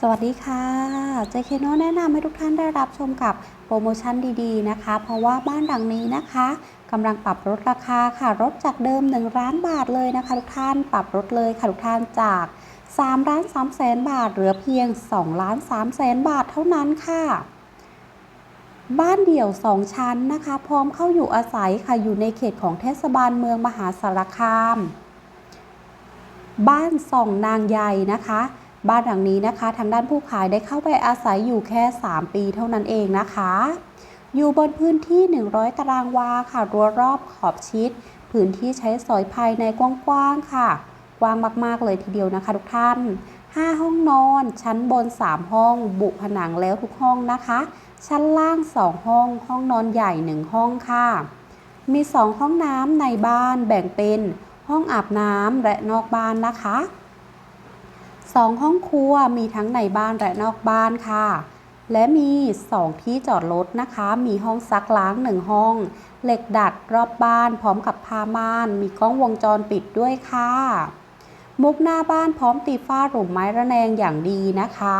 สวัสดีค่ะเจเคโนแนะนำให้ทุกท่านได้รับชมกับโปรโมชั่นดีๆนะคะ เพราะว่าบ้านหลังนี้นะคะกำลังปรับลดราคาค่ะลดจากเดิม1ล้านบาทเลยนะคะ ทุกท่านปรับลดเลยค่ะทุกท่านจาก3ล้าน3แสนบาท เหลือเพียง2ล้าน3แสนบาทเท่านั้นค่ะ บ้านเดี่ยว 2 ชั้นนะคะ พร้อมเข้าอยู่อาศัยค่ะอยู่ในเขตของเทศบาลเมืองมหาสารคาม บ้านส่องนางใหญ่นะคะ บ้านหลังนี้นะคะ ทางด้านผู้ขายได้เข้าไปอาศัยอยู่แค่ 3 ปีเท่านั้นเองนะคะ อยู่บนพื้นที่ 100 ตารางวาค่ะรั้วรอบขอบชิด พื้นที่ใช้สอยภายในกว้างๆค่ะ กว้างมากๆเลยทีเดียวนะคะทุกท่าน 5 ห้องนอน ชั้นบน 3 ห้อง บุผนังแล้วทุกห้องนะคะ ชั้นล่าง 2 ห้อง ห้องนอนใหญ่ 1 ห้องค่ะ มี 2 ห้องน้ำในบ้านแบ่งเป็นห้องอาบน้ำและนอกบ้านนะคะ 2 ห้องครัวมีทั้งในบ้านและนอกบ้านค่ะ และมี 2 ที่จอดรถนะคะ มีห้องซักล้าง 1 ห้อง เหล็กดัดรอบบ้านพร้อมกับผ้าม่าน มีกล้องวงจรปิดด้วยค่ะ มุกหน้าบ้านพร้อมตีฝ้าหลุมไม้ระแนงอย่างดีนะคะ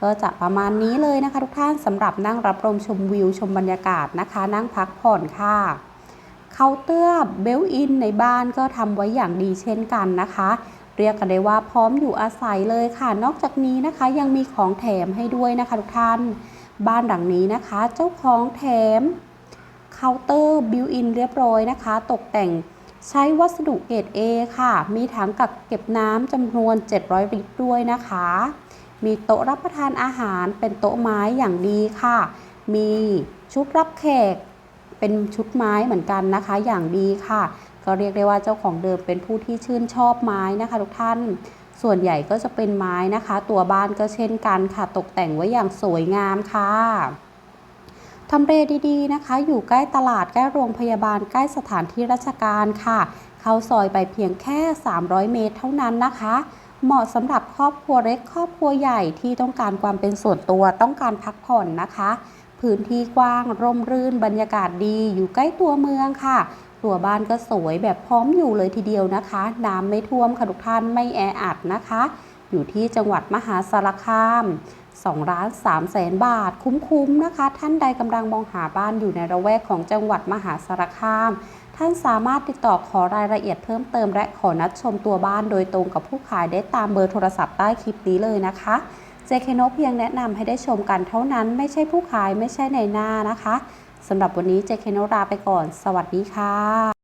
ก็จะประมาณนี้เลยนะคะ ทุกท่านสำหรับนั่งรับลมชมวิวชมบรรยากาศนะคะ นั่งพักผ่อนค่ะเคาน์เตอร์เบลอินในบ้านก็ทำไว้อย่างดีเช่นกันนะคะ เรียกกันได้ว่าพร้อมอยู่อาศัยเลยค่ะ นอกจากนี้นะคะยังมีของแถมให้ด้วยนะคะทุกท่าน บ้านหลังนี้นะคะ เจ้าของแถมเคาน์เตอร์บิวอินเรียบร้อยนะคะ ตกแต่งใช้วัสดุเกรด A ค่ะ มีถังกักเก็บน้ำจำนวน 700 ลิตรด้วยนะคะ มีโต๊ะรับประทานอาหารเป็นโต๊ะไม้อย่างดีค่ะ มีชุดรับแขกเป็นชุดไม้เหมือนกันนะคะ อย่างดีค่ะ ก็เรียกได้ว่าเจ้าของเดิมเป็นผู้ที่ชื่นชอบไม้นะคะทุกท่าน ส่วนใหญ่ก็จะเป็นไม้นะคะ ตัวบ้านก็เช่นกันค่ะตกแต่งไว้อย่างสวยงามค่ะทำเลดีๆนะคะ อยู่ใกล้ตลาดใกล้โรงพยาบาลใกล้สถานที่ราชการค่ะ เข้าซอยไปเพียงแค่ 300 เมตรเท่านั้นนะคะ เหมาะสำหรับครอบครัวเล็กครอบครัวใหญ่ที่ต้องการความเป็นส่วนตัวต้องการพักผ่อนนะคะ พื้นที่กว้างร่มรื่นบรรยากาศดีอยู่ใกล้ตัวเมืองค่ะ ตัวบ้านก็สวยแบบพร้อมอยู่เลยทีเดียวนะคะ น้ำไม่ท่วมค่ะทุกท่านไม่แออัดนะคะ อยู่ที่จังหวัดมหาสารคาม2ล้าน3แสนบาทคุ้มๆนะคะ ท่านใดกำลังมองหาบ้านอยู่ในระแวกของจังหวัดมหาสารคาม ท่านสามารถติดต่อขอรายละเอียดเพิ่มเติมและขอนัดชมตัวบ้านโดยตรงกับผู้ขายได้ตามเบอร์โทรศัพท์ใต้คลิปนี้เลยนะคะเจเคโนเพียงแนะนำให้ได้ชมกันเท่านั้นไม่ใช่ผู้ขายไม่ใช่ในหน้านะคะ สำหรับวันนี้เจเคโนราไปก่อน สวัสดีค่ะ